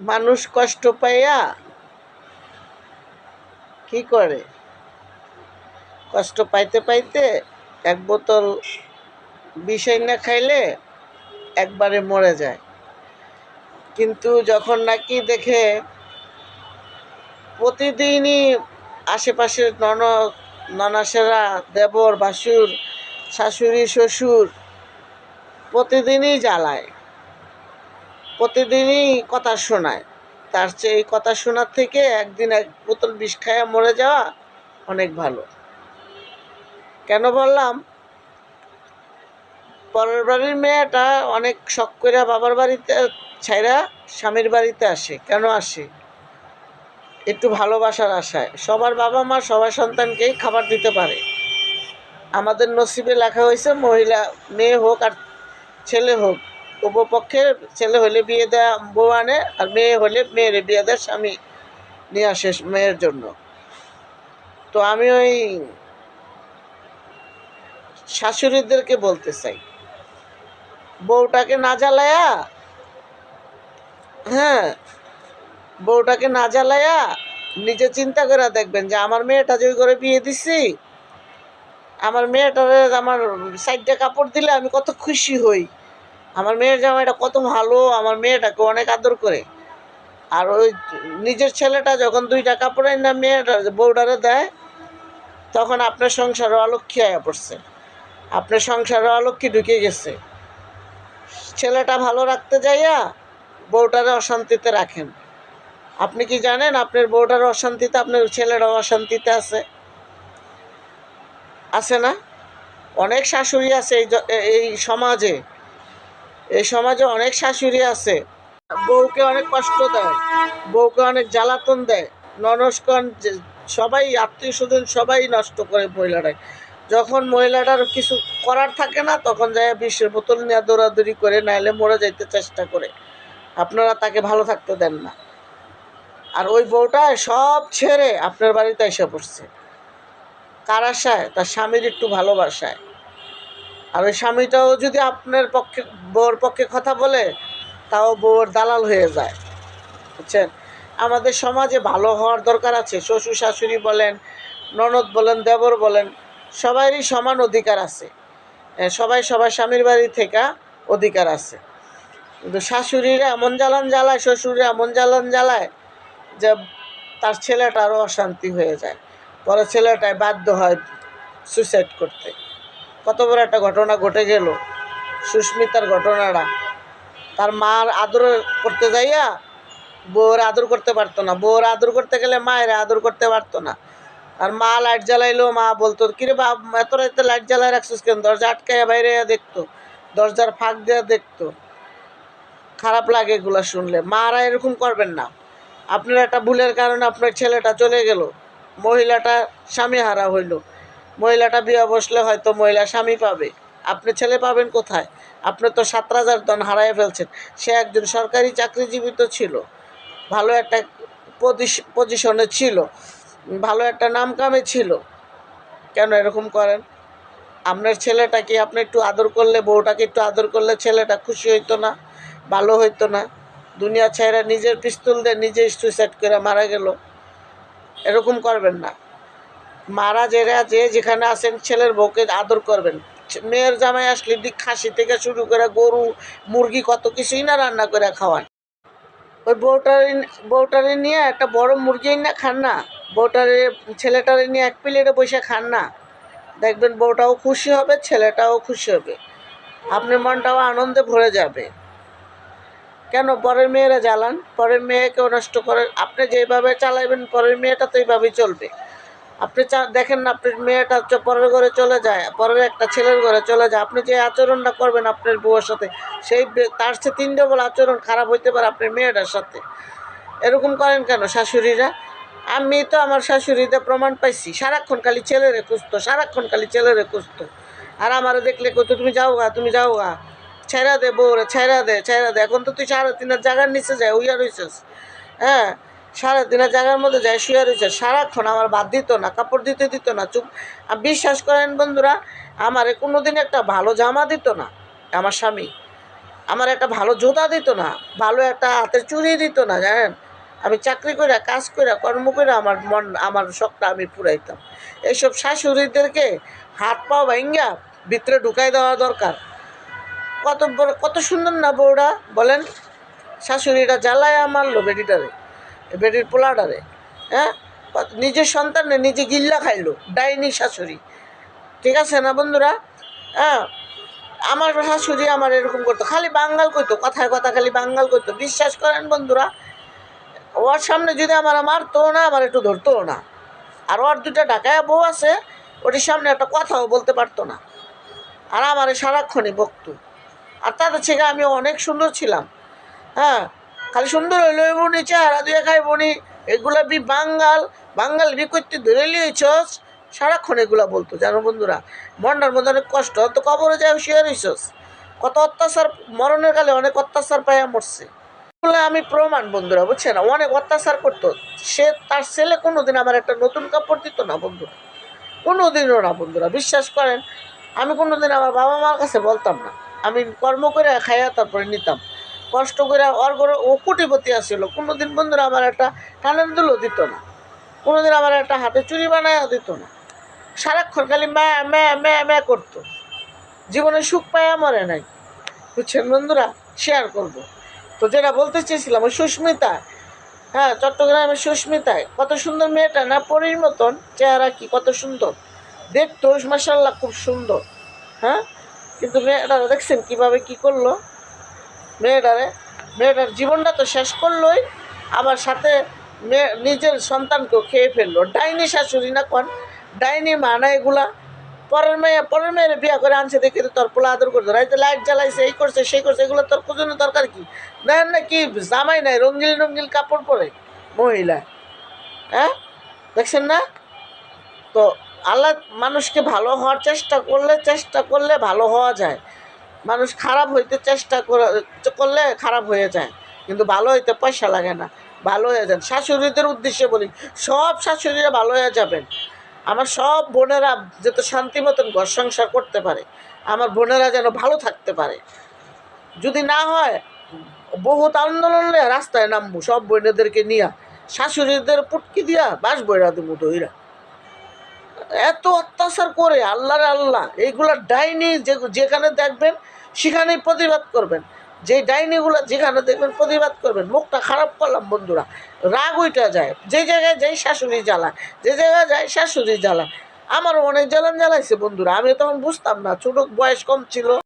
মানুষ কষ্ট পাইয়া কি করে? কষ্ট পাইতে পাইতে এক বোতল বিষয় না খাইলে একবারে মরে যায়। কিন্তু যখন নাকি দেখে প্রতিদিনই আশেপাশের নন ননাসেরা, দেবর, ভাসুর, শাশুড়ি, শ্বশুর প্রতিদিনই জ্বালায়। প্রতিদিনই কথা শোনায়। তার চেয়ে এই কথা শোনার থেকে একদিন এক বোতল বিষ খাইয়া মরে যাওয়া অনেক ভালো। কেন বললাম? পরের বাড়ির মেয়েটা অনেক শখ করে বাবার বাড়িতে ছাইরা স্বামীর বাড়িতে আসে। কেন আসে? একটু ভালোবাসার আশায়। সবার বাবা মা সবার সন্তানকেই খাবার দিতে পারে। আমাদের নসিবে লেখা হয়েছে, মহিলা মেয়ে হোক আর ছেলে হোক উপপক্ষে ছেলে হলে বিয়ে দেওয়া বউ আনে আর মেয়ে হলে মেয়ের বিয়ে দেয় স্বামী নিয়ে আসে মেয়ের জন্য। তো আমি ওই শাশুড়িদেরকে বলতে চাই, বউটাকে না জ্বালায়া হ্যাঁ বউটাকে না জ্বালায়া নিজে চিন্তা করে দেখবেন যে আমার মেয়েটা যে ওই করে বিয়ে দিছি, আমার মেয়েটারে আমার সাইডটা কাপড় দিলে আমি কত খুশি হই। আমার মেয়ের জামাইটা কত ভালো, আমার মেয়েটাকে অনেক আদর করে। আর ওই নিজের ছেলেটা যখন দুইটা কাপড় না মেয়েটা বউডারে দেয়, তখন আপনার সংসারে অলক্ষী আয়া পড়ছে। আপনার সংসারে অলক্ষী ঢুকে গেছে। ছেলেটা ভালো রাখতে যাইয়া বউটারে অশান্তিতে রাখেন। আপনি কি জানেন আপনার বউটার অশান্তিতে, আপনার ছেলেরাও অশান্তিতে আছে? আছে না? অনেক শাশুড়ি আছে এই সমাজে। এই সমাজে অনেক শাশুড়ি আছে। বউকে অনেক কষ্ট দেয়, বউকে অনেক জ্বালাতন দেয় ননস্কন সবাই আত্মীয় স্বজন সবাই নষ্ট করে মহিলাটায় যখন মহিলাটার কিছু করার থাকে না, তখন যায় বিষের বোতল নিয়ে দৌড়াদৌড়ি করে, নাইলে মরে যাইতে চেষ্টা করে। আপনারা তাকে ভালো থাকতে দেন না। আর ওই বউটা সব ছেড়ে আপনার বাড়িতে এসে পড়ছে। কার আশায়? তার স্বামীর একটু ভালোবাসায়। আর ওই স্বামীটাও যদি আপনার পক্ষে, বউর পক্ষে কথা বলে, তাও বউর দালাল হয়ে যায়। বুঝছেন? আমাদের সমাজে ভালো হওয়ার দরকার আছে। শ্বশুর শাশুড়ি বলেন, ননদ বলেন, দেবর বলেন সবারই সমান অধিকার আছে। সবাই সবার স্বামীর বাড়ি থেকে অধিকার আছে। কিন্তু শাশুড়িরা এমন জ্বালান জ্বালায় শ্বশুরে এমন জ্বালান জ্বালায় যে তার ছেলেটারও অশান্তি হয়ে যায়। পরে ছেলেটাই বাধ্য হয় সুইসাইড করতে। কত বড় একটা ঘটনা ঘটে গেল। সুস্মিতার ঘটনাটা। তার মার আদর করতে যাইয়া বউর আদর করতে পারতো না। বউর আদর করতে গেলে মায়ের আদর করতে পারতো না। আর মা লাইট জ্বালাইলো, মা বলতো কিরে বাপ, এত রাতে লাইট জ্বালায় রাখছিস কেন? দরজা আটকাইয়া বাইরে দেখতো। দরজার ফাঁক দেওয়া দেখতো। খারাপ লাগে এগুলো শুনলে। মারা এরকম করবেন না। আপনার একটা ভুলের কারণে আপনার ছেলেটা চলে গেল। মহিলাটা স্বামী হারা হইল। মহিলাটা বিয়ে বসলে হয়তো মহিলা স্বামী পাবে। আপনি ছেলে পাবেন কোথায়? আপনি তো সাত হাজার দন হারাই ফেলছেন। সে একজন সরকারি চাকরিজীবী তো ছিল। ভালো একটা পজিশ- পজিশনে ছিল। ভালো একটা নাম কামে ছিল। কেন এরকম করেন? আপনার ছেলেটাকে আপনি একটু আদর করলে, বউটাকে একটু আদর করলে ছেলেটা খুশি হইতো না? ভালো হইতো না? দুনিয়া ছেড়ে নিজের পিস্তল দিয়ে নিজে সুইসাইড করে মারা গেল। এরকম করবেন না। মারা যেরা যে যেখানে আছেন, ছেলের বউকে আদর করবেন। মেয়ের জামাই আসলে দিক খাসি থেকে শুরু করে গরু, মুরগি কত কিছুই না রান্না করে খাওয়ান ওই বউটারে বউটারে নিয়ে একটা বড় মুরগি না খান না। বউটারে, ছেলেটারে নিয়ে এক প্লেটে বসে খান না। দেখবেন বউটাও খুশি হবে, ছেলেটাও খুশি হবে। আপনার মনটাও আনন্দে ভরে যাবে। কেন? পরের মেয়েরা জ্বালান। পরের মেয়েকেও নষ্ট করেন। আপনি যেভাবে চালাইবেন, পরের মেয়েটা তো এইভাবেই চলবে। আপনি দেখেন না, আপনার মেয়েটা চ- পরের ঘরে চলে যায়, পরের একটা ছেলের ঘরে চলে যায়। আপনি যে আচরণটা করবেন আপনার বউয়ের সাথে, সেই তার চেয়ে তিন ডবল আচরণ খারাপ হইতে পারে আপনার মেয়েটার সাথে। এরকম করেন কেন শাশুড়িরা? আমি তো আমার শাশুড়িতে প্রমাণ পাইছি, সারাক্ষণ খালি ছেলেরে খুঁজতো, সারাক্ষণ খালি ছেলেরে খুঁজতো। আর আমারও দেখলে কত তুমি যাও গা, তুমি যাও গা ছেড়া দে বউরে ছেড়া দে ছেড়া দে, এখন তো তুই সারা তিনের জায়গার নিচে যায়, উইয়া রইছিস। হ্যাঁ সাড়ে তিনের জায়গার মধ্যে যায় শুয়ে রয়েছে। সারাক্ষণ আমার বাদ দিত না, কাপড় দিতে দিত না, চুপ। বিশ্বাস করেন বন্ধুরা, আমারে কোনো দিন একটা ভালো জামা দিত না আমার স্বামী। আমার একটা ভালো জোতা দিত না, ভালো একটা হাতের চুড়ি দিত না, জানেন? আমি চাকরি করে কাজ করে কর্ম করে আমার মন, আমার শখটা আমি পুরাইতাম। এইসব শাশুড়িদেরকে হাত পা ভাঙ্গা ভিতরে ঢুকাই দেওয়া দরকার। কত বড়, কত সুন্দর না বউরা, বলেন? শাশুড়িটা জ্বালায় মারলো বেটিটারে বেটির পোলাটারে হ্যাঁ? নিজের সন্তানে নিজে গিল্লা খাইলো, ডাইনি শাশুড়ি। ঠিক আছে না বন্ধুরা? হ্যাঁ? আমার শাশুড়ি আমার এরকম করতো, খালি বাঙ্গাল করতো কথায় কথা খালি বাঙ্গাল করতো বিশ্বাস করেন বন্ধুরা, ওর সামনে যদি আমার মারতো না, আমার একটু ধরতো না। আর ওর দুটা ঢাকায় বউ আছে, ওটির সামনে একটা কথাও বলতে পারতো না। আর আমার সারাক্ষণই বকতো। আর তাদের থেকে আমি অনেক সুন্দর ছিলাম। হ্যাঁ? খালি সুন্দর হইল বনি, চেহারা দিয়ে খাই বনি। এগুলা বি বাঙ্গাল বাঙ্গাল বি করতে ধরে লিয়েছস সারাক্ষণ এগুলা বলতো, জানো বন্ধুরা? মনটার মধ্যে অনেক কষ্ট তো কবরে যায় শুয়ে রইছস কত অত্যাচার, মরণের কালে অনেক অত্যাচার পাইয়া মরছে। আমি প্রমাণ, বন্ধুরা, বুঝছেন? অনেক অত্যাচার করতো। সে, তার ছেলে কোনোদিন আমার একটা নতুন কাপড় দিত না, বন্ধুরা। কোনোদিনও না, বন্ধুরা, বিশ্বাস করেন। আমি কোনোদিন আমার বাবা মার কাছে বলতাম না। আমি কর্ম করে খাইয়া তারপরে নিতাম। কষ্ট করে ওর ঘরে ও কোটিপতি আসছিল কোনোদিন বন্ধুরা আমার একটা টানের দুলও দিত না। কোনোদিন আমার একটা হাতে চুরি বানায়ও দিত না। সারাক্ষণ খালি ম্যা ম্যা ম্যা ম্যা করতো। জীবনে সুখ পাইয়া মরে নাই। বুঝছেন বন্ধুরা? শেয়ার করব। তো যেটা বলতে চেয়েছিলাম, ওই সুস্মিতা। হ্যাঁ চট্টগ্রামের সুস্মিতায় কত সুন্দর মেয়েটা না? পরীর মতন। চেহারা কি কত সুন্দর। দেখতো মাসাল্লাহ খুব সুন্দর। হ্যাঁ? কিন্তু মেয়েটা দেখছেন কীভাবে কি করল? মেয়েটারে। মেয়েটার জীবনটা তো শেষ করলোই, আবার সাথে মেয়ে, নিজের সন্তানকেও খেয়ে ফেলল। ডাইনি শাশুড়ি না কন? ডাইনি মা না এগুলা। পরের মেয়ে, পরের মেয়ের বিয়া করে আনছে দেখে তোর পোলা আদর করতো রাইতে লাইট জ্বালাইছে, এই করছে, সেই করছে, এগুলো তোর কোজনের দরকার কি? দেখেন না কি জামাই নাই রঙ্গিল রঙ্গিল কাপড় পরে মহিলা। হ্যাঁ? দেখছেন না? তো আল্লাহ মানুষকে ভালো হওয়ার চেষ্টা করলে চেষ্টা করলে ভালো হওয়া যায়। মানুষ খারাপ হইতে চেষ্টা করে- করলে খারাপ হয়ে যায়। কিন্তু ভালো হইতে পয়সা লাগে না। ভালো হয়ে যান। শাশুড়িদের উদ্দেশ্যে বলি, সব শাশুড়িরা ভালো হয়ে যাবেন। আমার সব বোনেরা যাতে শান্তি মতন ঘর সংসার করতে পারে, আমার বোনেরা যেন ভালো থাকতে পারে। যদি না হয়, বহুত আন্দোলন রাস্তায় নামবো, সব বোনেদেরকে নিয়ে। শাশুড়িদের পুটকি দিয়া বাস বইরা দেবো দইরা। এত অত্যাচার করে, আল্লাহর আল্লাহ। এইগুলা ডাইনি যে, যেখানে দেখবেন, সেখানেই প্রতিবাদ করবেন। যে ডাইনিগুলো যেখানে দেখবেন, প্রতিবাদ করবেন। মুখটা খারাপ করলাম, বন্ধুরা। রাগ উইটা যায়। যে জায়গায় যাই, শাশুড়ি জ্বালা যে জায়গায় যাই, শাশুড়ি জ্বালা আমারও অনেক জ্বালান জ্বালাইছে, বন্ধুরা। আমি তখন বুঝতাম না, ছোট বয়স কম ছিল।